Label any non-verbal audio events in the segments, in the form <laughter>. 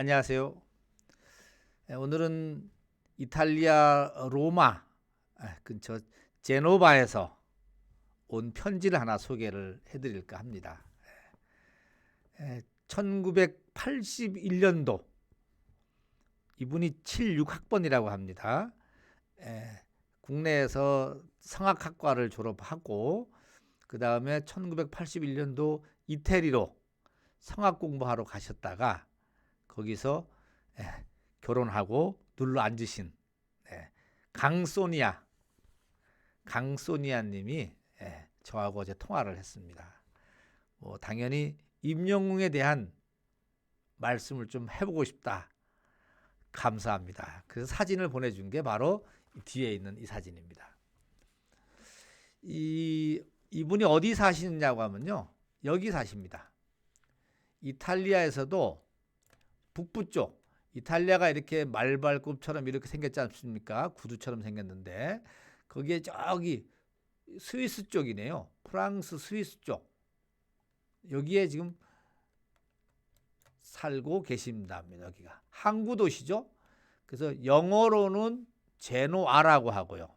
안녕하세요. 예, 오늘은 이탈리아 로마 아, 근처 제노바에서 온 편지를 하나 소개를 해드릴까 합니다. 1981년도 이분이 76학번이라고 합니다. 에, 국내에서 성악학과를 졸업하고 그 다음에 1981년도 이태리로 성악 공부하러 가셨다가 거기서 에, 결혼하고 눌러 앉으신 에, 강소니아 강소니아 님이 예, 저하고 어제 통화를 했습니다. 뭐 당연히 임영웅에 대한 말씀을 좀 해보고 싶다. 감사합니다. 그래서 사진을 보내준 게 바로 뒤에 있는 이 사진입니다. 이 이분이 어디 사시느냐고 하면요, 여기 사십니다. 이탈리아에서도 북부 쪽, 이탈리아가 이렇게 말발굽처럼 이렇게 생겼지 않습니까? 구두처럼 생겼는데 거기에 저기 스위스 쪽이네요. 프랑스 스위스 쪽. 여기에 지금 살고 계십니다. 여기가 항구 도시죠. 그래서 영어로는 제노아라고 하고요.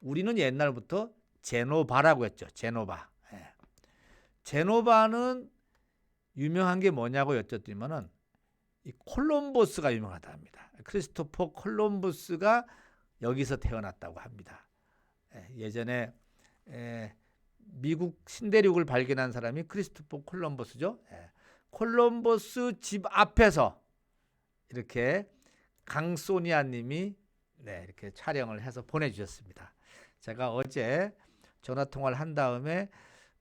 우리는 옛날부터 제노바라고 했죠. 제노바. 예. 제노바는 유명한 게 뭐냐고 여쭙더니만은 이 콜럼버스가 유명하다 합니다. 크리스토퍼 콜럼버스가 여기서 태어났다고 합니다. 예, 예전에 에, 미국 신대륙을 발견한 사람이 크리스토퍼 콜럼버스죠. 예. 콜럼버스 집 앞에서 이렇게 강소니아 님이 네, 이렇게 촬영을 해서 보내주셨습니다. 제가 어제 전화 통화를 한 다음에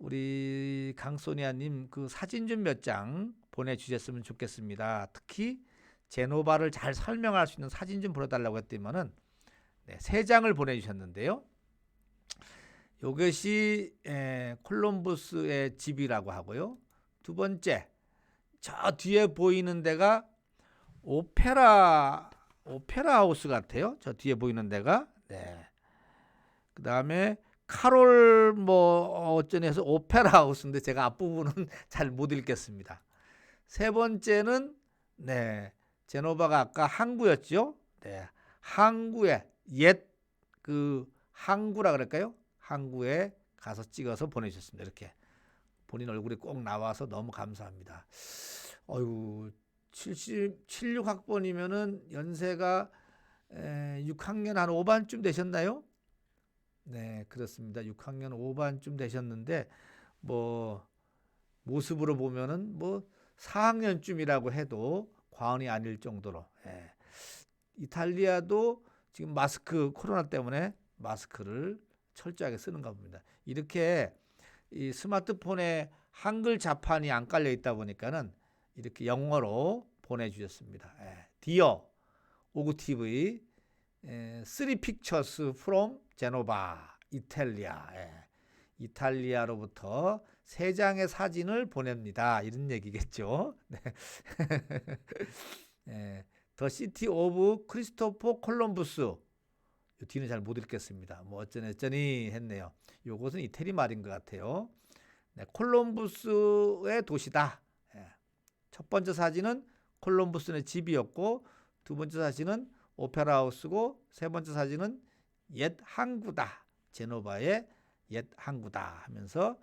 우리 강소니아님 그 사진 좀 몇 장 보내주셨으면 좋겠습니다. 특히 제노바를 잘 설명할 수 있는 사진 좀 보내달라고 했더니만은 네, 세 장을 보내주셨는데요. 이것이 에, 콜럼버스의 집이라고 하고요. 두 번째, 저 뒤에 보이는 데가 오페라 오페라 하우스 같아요. 저 뒤에 보이는 데가 네. 그 다음에 카롤 뭐 어쩌네서 오페라 하우스인데 제가 앞부분은 <laughs> 잘 못 읽겠습니다. 세 번째는 네 제노바가 아까 항구였죠. 네 항구의 옛그 항구라 그럴까요? 항구에 가서 찍어서 보내주셨습니다. 이렇게 본인 얼굴이 꼭 나와서 너무 감사합니다. 어유 70, 76학번이면은 연세가 에, 6학년 한 5반쯤 되셨나요? 네, 그렇습니다. 6학년 5반쯤 되셨는데 뭐 모습으로 보면은 뭐 4학년쯤이라고 해도 과언이 아닐 정도로 예. 이탈리아도 지금 마스크 코로나 때문에 마스크를 철저하게 쓰는가 봅니다. 이렇게 이 스마트폰에 한글 자판이 안 깔려 있다 보니까는 이렇게 영어로 보내주셨습니다. 예. 디어 오구티브이 예, 쓰리 픽처스 프롬 제노바 이탈리아 예. 이탈리아로부터 세 장의 사진을 보냅니다. 이런 얘기겠죠. 더 시티 오브 크리스토퍼 콜럼부스 뒤는 잘 못 읽겠습니다. 뭐 어쩌니 어쩌니 했네요. 요것은 이태리 말인 것 같아요. 네, 콜럼부스의 도시다. 예. 첫 번째 사진은 콜럼부스의 집이었고 두 번째 사진은 오페라 하우스고 세 번째 사진은 옛 항구다. 제노바의 옛 항구다 하면서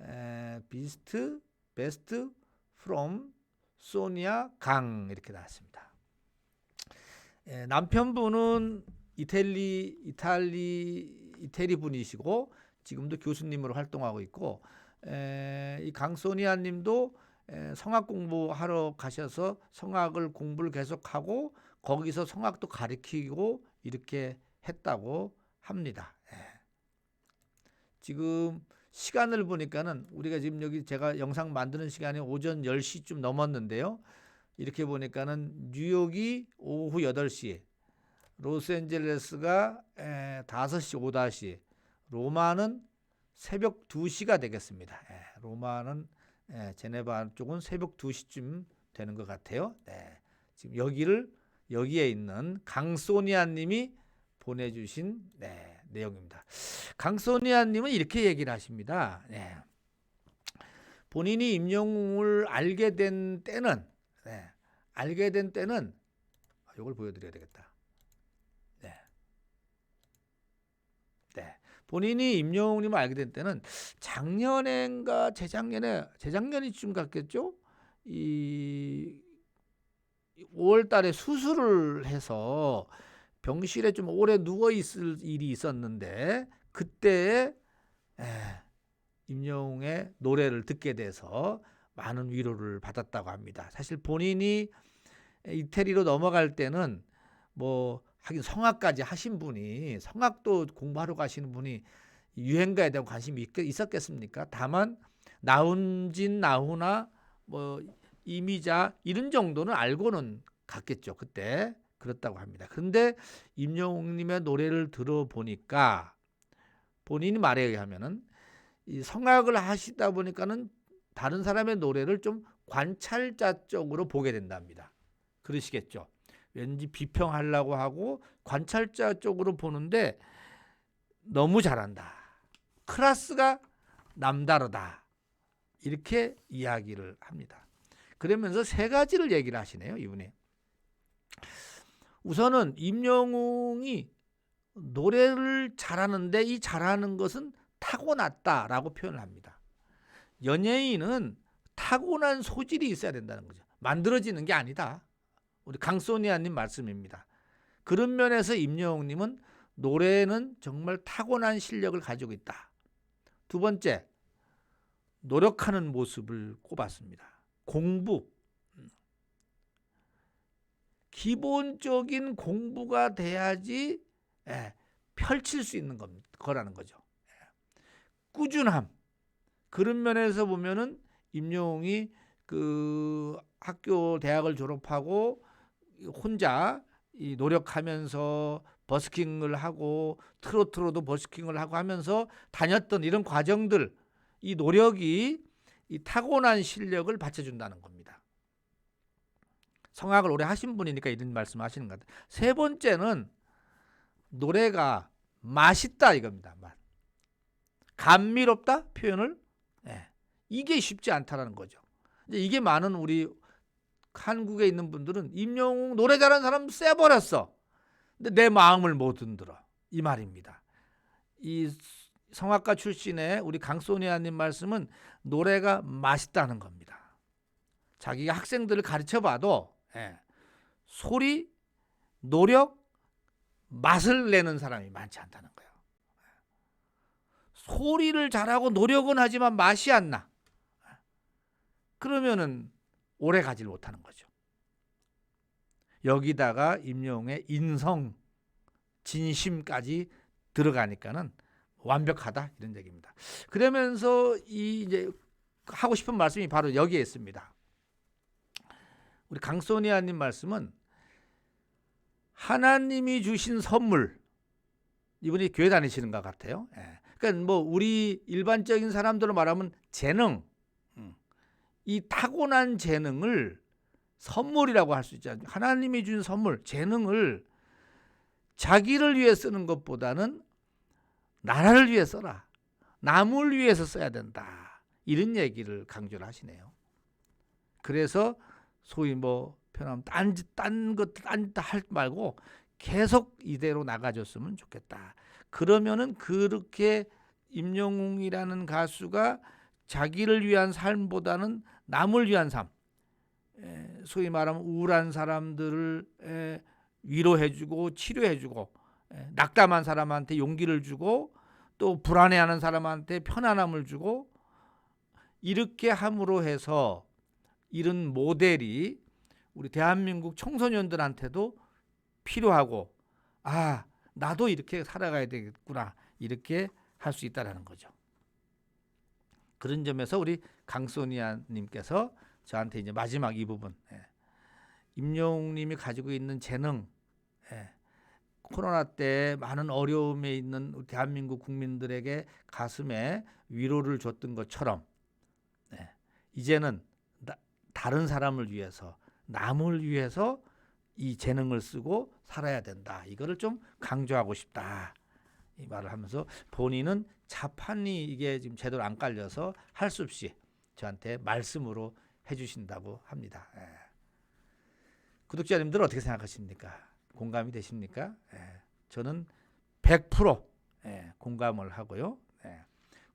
에, 비스트 베스트 프롬 소니아 강 이렇게 나왔습니다. 에, 남편분은 이탈리 이탈리 이태리 분이시고 지금도 교수님으로 활동하고 있고 에, 이 강소니아님도 에, 성악 공부하러 가셔서 성악을 공부를 계속하고 거기서 성악도 가르치고 이렇게 했다고 합니다. 예. 지금 시간을 보니까는 우리가 지금 여기 제가 영상 만드는 시간이 오전 10시쯤 넘었는데요. 이렇게 보니까는 뉴욕이 오후 8시, 로스앤젤레스가 5시 5다시, 로마는 새벽 2시가 되겠습니다. 예, 로마는 예, 제네바 쪽은 새벽 2시쯤 되는 것 같아요. 네. 지금 여기를 여기에 있는 강소니아 님이 보내주신 네, 내용입니다. 강소니아 님은 이렇게 얘기를 하십니다. 네. 본인이 임영웅을 알게 된 때는 네, 알게 된 때는 아, 이걸 보여드려야 되겠다. 네. 네. 본인이 임영웅님을 알게 된 때는 작년인가 재작년에 재작년이쯤 같겠죠. 이 5월 달에 수술을 해서 병실에 좀 오래 누워 있을 일이 있었는데 그때 에, 임영웅의 노래를 듣게 돼서 많은 위로를 받았다고 합니다. 사실 본인이 이태리로 넘어갈 때는 뭐 하긴 성악까지 하신 분이 성악도 공부하러 가시는 분이 유행가에 대한 관심이 있- 있었겠습니까? 다만 나훈진 나훈아 뭐 이미자 이런 정도는 알고는 갔겠죠 그때 그렇다고 합니다. 근데 임영웅님의 노래를 들어보니까 본인이 말에 의하면은 이 성악을 하시다 보니까는 다른 사람의 노래를 좀 관찰자적으로 보게 된답니다. 그러시겠죠. 왠지 비평하려고 하고 관찰자 쪽으로 보는데 너무 잘한다. 클래스가 남다르다. 이렇게 이야기를 합니다. 그러면서 세 가지를 얘기를 하시네요, 이분이. 우선은 임영웅이 노래를 잘하는데 이 잘하는 것은 타고났다라고 표현을 합니다. 연예인은 타고난 소질이 있어야 된다는 거죠. 만들어지는 게 아니다. 우리 강소니아님 말씀입니다. 그런 면에서 임영웅님은 노래는 정말 타고난 실력을 가지고 있다. 두 번째, 노력하는 모습을 꼽았습니다. 공부. 기본적인 공부가 돼야지 예, 펼칠 수 있는. 거라는 거죠. 예. 꾸준함. 그런 면에서 보면은 임영웅이 그 학교 대학을 졸업하고 혼자 이 노력하면서 버스킹을 하고 트로트로도 버스킹을 하고 하면서 다녔던 이런 과정들 이 노력이 이 타고난 실력을 받쳐준다는 겁니다. 성악을 오래 하신 분이니까 이런 말씀 하시는 것 같아요. 세 번째는 노래가 맛있다 이겁니다. 맛. 감미롭다 표현을 예. 이게 쉽지 않다라는 거죠. 이제 이게 많은 우리 한국에 있는 분들은 임영웅 노래 잘하는 사람 쎄버렸어. 근데 내 마음을 못 흔들어. 이 말입니다. 이 성악가 출신의 우리 강소니아님 말씀은 노래가 맛있다는 겁니다. 자기가 학생들을 가르쳐 봐도 예, 소리, 노력, 맛을 내는 사람이 많지 않다는 거예요. 소리를 잘하고 노력은 하지만 맛이 안 나. 그러면은 오래 가질 못하는 거죠. 여기다가 임영웅의 인성, 진심까지 들어가니까는 완벽하다 이런 얘기입니다. 그러면서 이 이제 하고 싶은 말씀이 바로 여기에 있습니다. 우리 강소니아님 말씀은 하나님이 주신 선물 이분이 교회 다니시는 것 같아요. 예. 그러니까 뭐 우리 일반적인 사람들로 말하면 재능, 음. 이 타고난 재능을 선물이라고 할 수 있잖아요. 하나님이 준 선물, 재능을 자기를 위해 쓰는 것보다는 나라를 위해 써라. 남을 위해서 써야 된다. 이런 얘기를 강조를 하시네요. 그래서 소위 뭐 편하면 딴딴것딴할 말고 계속 이대로 나가줬으면 좋겠다. 그러면은 그렇게 임영웅이라는 가수가 자기를 위한 삶보다는 남을 위한 삶, 에, 소위 말하면 우울한 사람들을 에, 위로해주고 치료해주고 에, 낙담한 사람한테 용기를 주고 또 불안해하는 사람한테 편안함을 주고 이렇게 함으로 해서 이런 모델이 우리 대한민국 청소년들한테도 필요하고 아 나도 이렇게 살아가야 되겠구나 이렇게 할 수 있다라는 거죠. 그런 점에서 우리 강소니아님께서 저한테 이제 마지막 이 부분 예. 임영웅님이 가지고 있는 재능 예. 코로나 때 많은 어려움에 있는 대한민국 국민들에게 가슴에 위로를 줬던 것처럼 예. 이제는 나, 다른 사람을 위해서 남을 위해서 이 재능을 쓰고 살아야 된다. 이거를 좀 강조하고 싶다. 이 말을 하면서 본인은 자판이 이게 지금 제대로 안 깔려서 할 수 없이 저한테 말씀으로 해주신다고 합니다. 예. 구독자님들 어떻게 생각하십니까? 공감이 되십니까? 예, 저는 100% 예, 공감을 하고요. 예,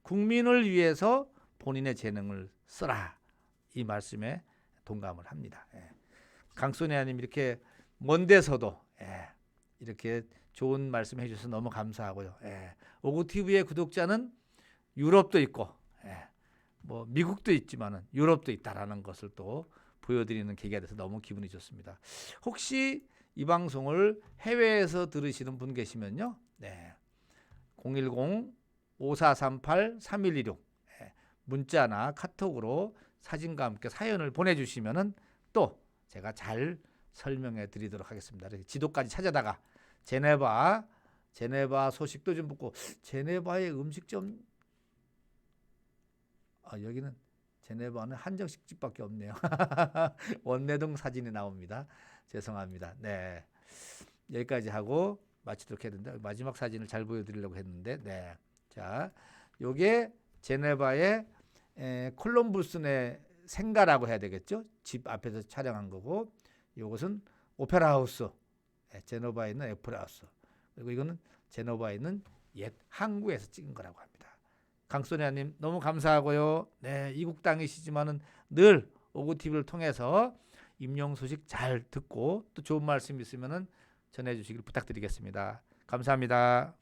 국민을 위해서 본인의 재능을 써라 이 말씀에 동감을 합니다. 예. 강소니아님 이렇게 먼 데서도 예, 이렇게 좋은 말씀 해주셔서 너무 감사하고요. 예. 오구 TV의 구독자는 유럽도 있고, 예. 뭐 미국도 있지만은 유럽도 있다라는 것을 또 보여드리는 계기가 돼서 너무 기분이 좋습니다. 혹시 이 방송을 해외에서 들으시는 분 계시면요, 네, 010 5438 3116 예. 문자나 카톡으로 사진과 함께 사연을 보내주시면은 또 제가 잘 설명해 드리도록 하겠습니다. 지도까지 찾아다가 제네바 제네바 소식도 좀 듣고 제네바의 음식점 아 여기는 제네바는 한정식 집밖에 없네요. <laughs> 원내동 사진이 나옵니다. 죄송합니다. 네 여기까지 하고 마치도록 했는데 마지막 사진을 잘 보여드리려고 했는데 네. 자 요게 제네바의 에, 콜럼부스의 생가라고 해야 되겠죠. 집 앞에서 촬영한 거고 요것은 오페라 하우스 예, 제노바에 있는 오페라 하우스 그리고 이거는 제노바에 있는 옛 항구에서 찍은 거라고 합니다. 강소니아님 너무 감사하고요. 네 이국 땅이시지만은 늘 오구 TV를 통해서 임용 소식 잘 듣고 또 좋은 말씀 있으면은 전해주시길 부탁드리겠습니다. 감사합니다.